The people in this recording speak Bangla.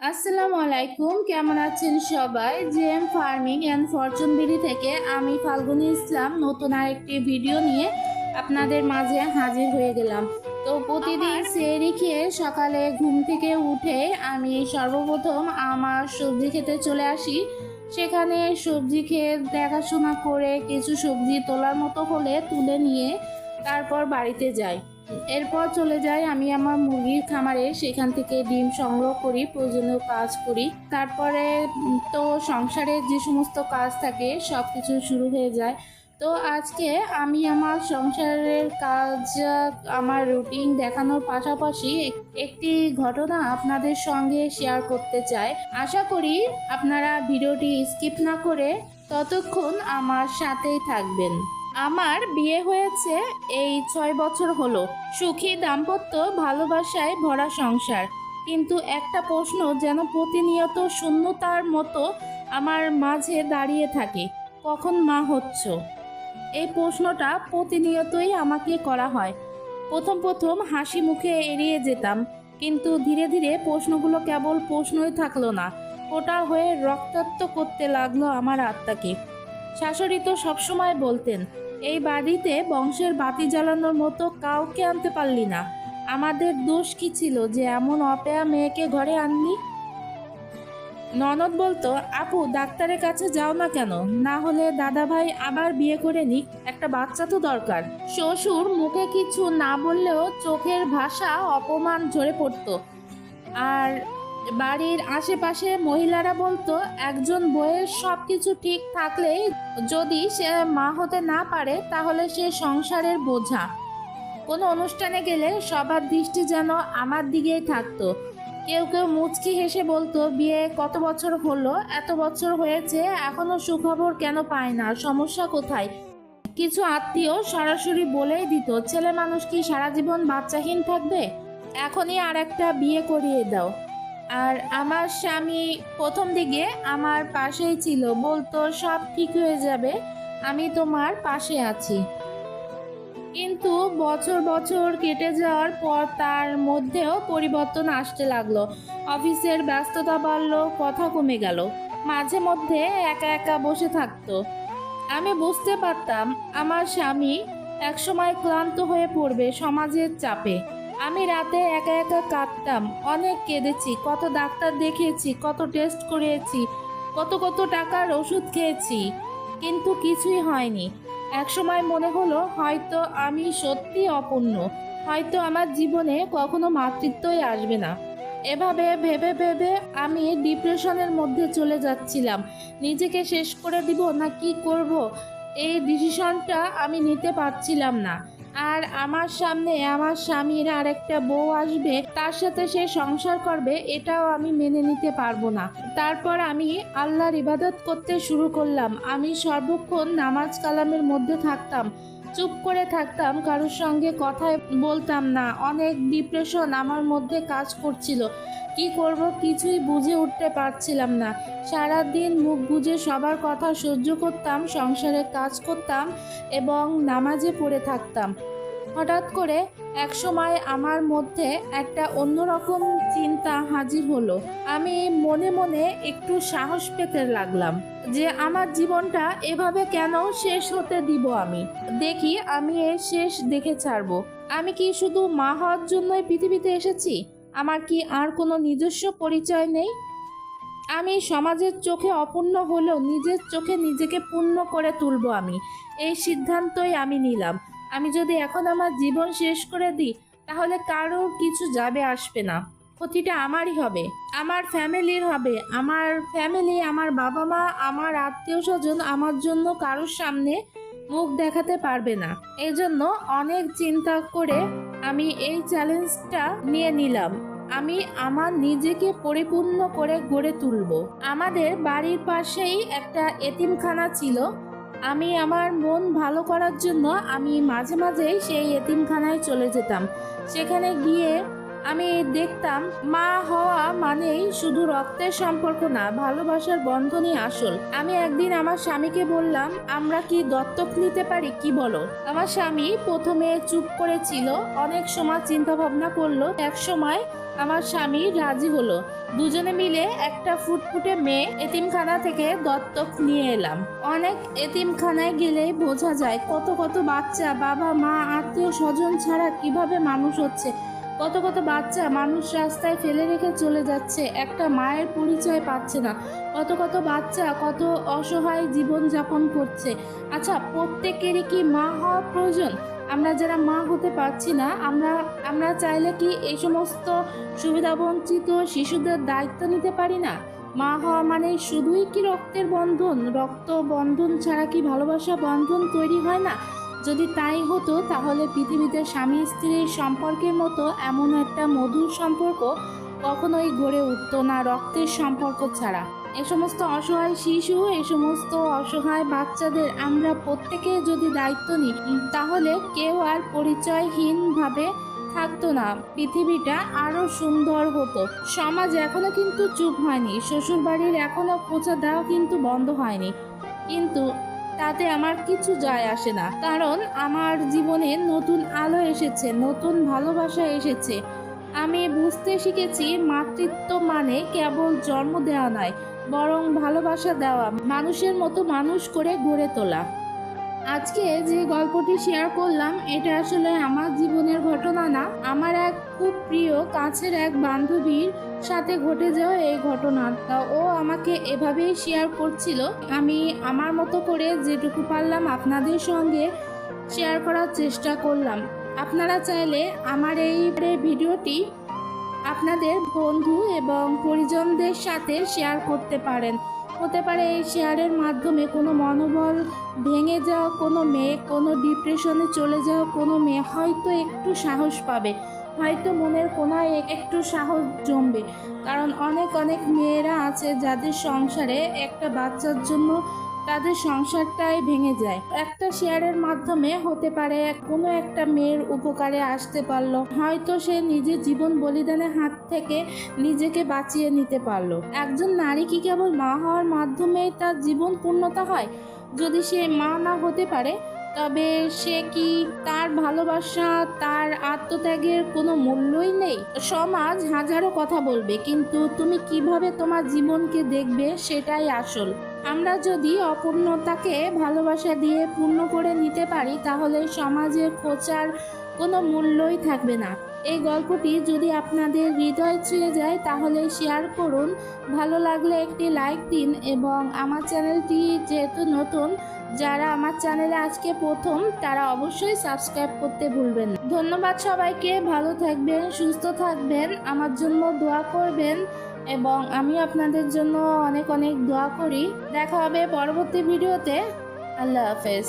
আসসালামু আলাইকুম কেমন আছেন সবাই? JM farming and fortune BD থেকে আমি ফাল্গুনি ইসলাম নতুন আরেকটি ভিডিও নিয়ে আপনাদের মাঝে হাজির হয়ে গেলাম। তো প্রতিদিন সেরি খেয়ে সকালে ঘুম থেকে উঠে আমি সর্বপ্রথম আমার সবজি খেতে চলে আসি। সেখানে সবজি খেয়ে দেখাশোনা করে কিছু সবজি তোলার মতো হলে তুলে নিয়ে তারপর বাড়িতে যাই। এরপর চলে যাই আমি আমার মুরগির খামারে। সেখান থেকে ডিম সংগ্রহ করি, প্রয়োজনীয় কাজ করি। তারপরে তো সংসারের যে সমস্ত কাজ থাকে সব কিছু শুরু হয়ে যায়। তো আজকে আমি আমার সংসারের কাজ, আমার রুটিন দেখানোর পাশাপাশি একটি ঘটনা আপনাদের সঙ্গে শেয়ার করতে চাই। আশা করি আপনারা ভিডিওটি স্কিপ না করে ততক্ষণ আমার সাথেই থাকবেন। আমার বিয়ে হয়েছে এই ছয় বছর হলো। সুখী দাম্পত্য ভালোবাসায় ভরা সংসার। কিন্তু একটা প্রশ্ন যেন প্রতিনিয়ত শূন্যতার মতো আমার মাঝে দাঁড়িয়ে থাকে, কখন মা হচ্ছ? এই প্রশ্নটা প্রতিনিয়তই আমাকে করা হয়। প্রথম প্রথম হাসি মুখে এড়িয়ে যেতাম, কিন্তু ধীরে ধীরে প্রশ্নগুলো কেবল প্রশ্নই থাকল না ওটা হয়ে রক্তাক্ত করতে লাগল আমার আত্মাকে। শাশুড়ি তো সবসময় বলতেন এই বাড়িতে বংশের বাতি জ্বালানোর মতো কাউকে আনতে পারলি না। আমাদের দোষ কি ছিল যে এমন অপেয়া মেয়েকে ঘরে আনলি? ননদ বলতো, আপু, ডাক্তারের কাছে যাও না কেন? না হলে দাদা ভাই আবার বিয়ে করে নিক, একটা বাচ্চা তো দরকার। শ্বশুর মুখে কিছু না বললেও চোখের ভাষা অপমান ঝরে পড়তো। আর বাড়ির আশেপাশে মহিলারা বলতো, একজন বইয়ের সব কিছু ঠিক থাকলেই যদি সে মা হতে না পারে, তাহলে সে সংসারের বোঝা। কোনো অনুষ্ঠানে গেলে সবার দৃষ্টি যেন আমার দিকেই থাকতো। কেউ কেউ মুচকি হেসে বলতো, বিয়ে কত বছর হলো? এত বছর হয়েছে, এখনও সুখবর কেন পায় না? সমস্যা কোথায়? কিছু আত্মীয় সরাসরি বলেই দিত, ছেলে মানুষ কি সারা জীবন বাচ্চাহীন থাকবে? এখনই আর একটা বিয়ে করিয়ে দাও। আর আমার স্বামী প্রথম দিকে আমার পাশেই ছিল। বলতো, সব ঠিক হয়ে যাবে, আমি তোমার পাশে আছি। কিন্তু বছর বছর কেটে যাওয়ার পর তার মধ্যেও পরিবর্তন আসতে লাগল। অফিসের ব্যস্ততা বাড়ল, কথা কমে গেল। মাঝে মধ্যে একা একা বসে থাকতো। আমি বুঝতে পারতাম, আমার স্বামী একসময় ক্লান্ত হয়ে পড়বে সমাজের চাপে। আমি রাতে একা একা কাঁদতাম, অনেক কেঁদেছি, কত ডাক্তার দেখিয়েছি, কত টেস্ট করিয়েছি, কত কত টাকার ওষুধ খেয়েছি, কিন্তু কিছুই হয়নি। একসময় মনে হলো, হয়তো আমি সত্যি অপূর্ণ, হয়তো আমার জীবনে কখনো মাতৃত্বই আসবে না। এভাবে ভেবে ভেবে আমি ডিপ্রেশনের মধ্যে চলে যাচ্ছিলাম। নিজেকে শেষ করে দিব না কি করব, এই ডিসিশনটা আমি নিতে পারছিলাম না। আর আমার সামনে আমার স্বামীর আর একটা বউ আসবে, তার সাথে সে সংসার করবে, এটাও আমি মেনে নিতে পারব না। তারপর আমি আল্লাহর ইবাদত করতে শুরু করলাম। আমি সর্বক্ষণ নামাজ কালামের মধ্যে থাকতাম। চুপ করে থাকতাম, কারোর সঙ্গে কথাই বলতাম না। অনেক ডিপ্রেশন আমার মধ্যে কাজ করছিল। কি করব কিছুই বুঝে উঠতে পারছিলাম না। সারা দিন মুখ বুঝে সবার কথা সহ্য করতাম, সংসারে কাজ করতাম এবং নামাজে পড়ে থাকতাম। হঠাৎ করে এক সময় আমার মধ্যে একটা অন্যরকম চিন্তা হাজির হলো। আমি মনে মনে একটু সাহস পেতে লাগলাম যে আমার জীবনটা এভাবে কেন শেষ হতে দিব আমি? দেখি আমি এ শেষ দেখে ছাড়বো। আমি কি শুধু মা হওয়ার জন্যই পৃথিবীতে এসেছি? আমার কি আর কোনো নিজস্ব পরিচয় নেই? আমি সমাজের চোখে অপূর্ণ হলেও নিজের চোখে নিজেকে পূর্ণ করে তুলব আমি। এই সিদ্ধান্তই আমি নিলাম। আমি যদি এখন আমার জীবন শেষ করে দিই, তাহলে কারোর কিছু যাবে আসবে না। ক্ষতিটা আমারই হবে, আমার ফ্যামিলির হবে। আমার ফ্যামিলি, আমার বাবা মা আমার আত্মীয় স্বজন আমার জন্য কারোর সামনে মুখ দেখাতে পারবে না। এই জন্য অনেক চিন্তা করে আমি এই চ্যালেঞ্জটা নিয়ে নিলাম। আমি আমার নিজেকে পরিপূর্ণ করে গড়ে তুলব। আমাদের বাড়ির পাশেই একটা এতিমখানা ছিল। আমি আমার মন ভালো করার জন্য আমি মাঝে মাঝেই সেই এতিমখানায় চলে যেতাম। সেখানে গিয়ে আমি দেখতাম, মা হওয়া মানেই শুধু রক্তের সম্পর্ক না, ভালোবাসার বন্ধনই আসল। আমি একদিন আমার স্বামীকে বললাম, আমরা কি দত্তক নিতে পারি, কি বলো? আমার স্বামী প্রথমে চুপ করেছিল, অনেক সময় চিন্তা ভাবনা করল এক সময় আমার স্বামী রাজি হলো। দুজনে মিলে একটা ফুটফুটে মেয়ে এতিমখানা থেকে দত্তক নিয়ে এলাম। অনেক এতিমখানায় গেলেই বোঝা যায় কত কত বাচ্চা বাবা, মা, আত্মীয়, স্বজন ছাড়া কীভাবে মানুষ হচ্ছে। কত কত বাচ্চা মানুষ রাস্তায় ফেলে রেখে চলে যাচ্ছে, একটা মায়ের পরিচয় পাচ্ছে না। কত কত বাচ্চা কত অসহায় জীবন যাপন করছে। আচ্ছা প্রত্যেকেরই কি মা হওয়া প্রয়োজন? আমরা যারা মা হতে পারছি না, আমরা আমরা চাইলে কি এই সমস্ত সুবিধাবঞ্চিত শিশুদের দায়িত্ব নিতে পারি না? মা হওয়া মানে শুধুই কি রক্তের বন্ধন? রক্ত বন্ধন ছাড়া কি ভালোবাসা বন্ধন তৈরি হয় না? যদি তাই হতো, তাহলে পৃথিবীতে স্বামী স্ত্রীর সম্পর্কের মতো এমন একটা মধুর সম্পর্ক কখনোই গড়ে উঠতো না রক্তের সম্পর্ক ছাড়া। এ সমস্ত অসহায় শিশু, এ সমস্ত অসহায় বাচ্চাদের আমরা প্রত্যেকে যদি দায়িত্ব নিই তাহলে কেউ আর পরিচয়হীনভাবে থাকতো না। পৃথিবীটা আরও সুন্দর হতো। সমাজ এখনও কিন্তু চুপ হয়নি। শ্বশুর বাড়ির এখনও খোঁচা দেওয়া কিন্তু বন্ধ হয়নি। কিন্তু তাতে আমার কিছু যায় আসে না। কারণ আমার জীবনে নতুন আলো এসেছে, নতুন ভালোবাসা এসেছে। আমি বুঝতে শিখেছি মাতৃত্ব মানে কেবল জন্ম দেওয়া নয় বরং ভালোবাসা দেওয়া, মানুষের মতো মানুষ করে গড়ে তোলা। আজকে যে গল্পটি শেয়ার করলাম, এটা আসলে আমার জীবনের ঘটনা না। আমার এক খুব প্রিয় কাছের এক বান্ধবীর সাথে ঘটে যাওয়া এই ঘটনা তা ও আমাকে এভাবেই শেয়ার করছিল। আমি আমার মতো করে যেটুকু পারলাম আপনাদের সঙ্গে শেয়ার করার চেষ্টা করলাম। আপনারা চাইলে আমার এই ভিডিওটি আপনাদের বন্ধু এবং পরিজনদের সাথে শেয়ার করতে পারেন। হতে পারে এই শেয়ারের মাধ্যমে কোনো মনোবল ভেঙে যাওয়া, কোনো মেয়ে, কোনো ডিপ্রেশনে চলে যাওয়া, কোনো মেয়ে হয়তো একটু সাহস পাবে, হয়তো মনের কোনায় একটু সাহস জমবে। কারণ অনেক অনেক মেয়েরা আছে যাদের সংসারে একটা বাচ্চার জন্য তাদের সংসারটাই ভেঙে যায়। একটা শেয়ারের মাধ্যমে হতে পারে কোনো একটা মেয়ের উপকারে আসতে পারল, হয়তো সে নিজের জীবন বলিদানের হাত থেকে নিজেকে বাঁচিয়ে নিতে পারল। একজন নারী কি কেবল মা হওয়ার মাধ্যমে তার জীবন পূর্ণতা হয়? যদি সে মা না হতে পারে তবে সে কি তার ভালোবাসা, তার আত্মত্যাগের কোনো মূল্যই নেই? সমাজ হাজারো কথা বলবে, কিন্তু তুমি কীভাবে তোমার জীবনকে দেখবে সেটাই আসল। আমরা যদি অপূর্ণতাকে ভালোবাসা দিয়ে পূর্ণ করে নিতে পারি, তাহলে সমাজের খোঁচার কোনো মূল্যই থাকবে না। এই গল্পটি যদি আপনাদের হৃদয় ছুঁয়ে যায়, তাহলে শেয়ার করুন। ভালো লাগলে একটি লাইক দিন এবং আমার চ্যানেলটি যেহেতু নতুন, যারা আমার চ্যানেলে আজকে প্রথম, তারা অবশ্যই সাবস্ক্রাইব করতে ভুলবেন না। ধন্যবাদ সবাইকে, ভালো থাকবেন, সুস্থ থাকবেন, আমার জন্য দোয়া করবেন এবং আমি আপনাদের জন্য অনেক অনেক দোয়া করি। দেখা হবে পরবর্তী ভিডিওতে আল্লাহ হাফেজ।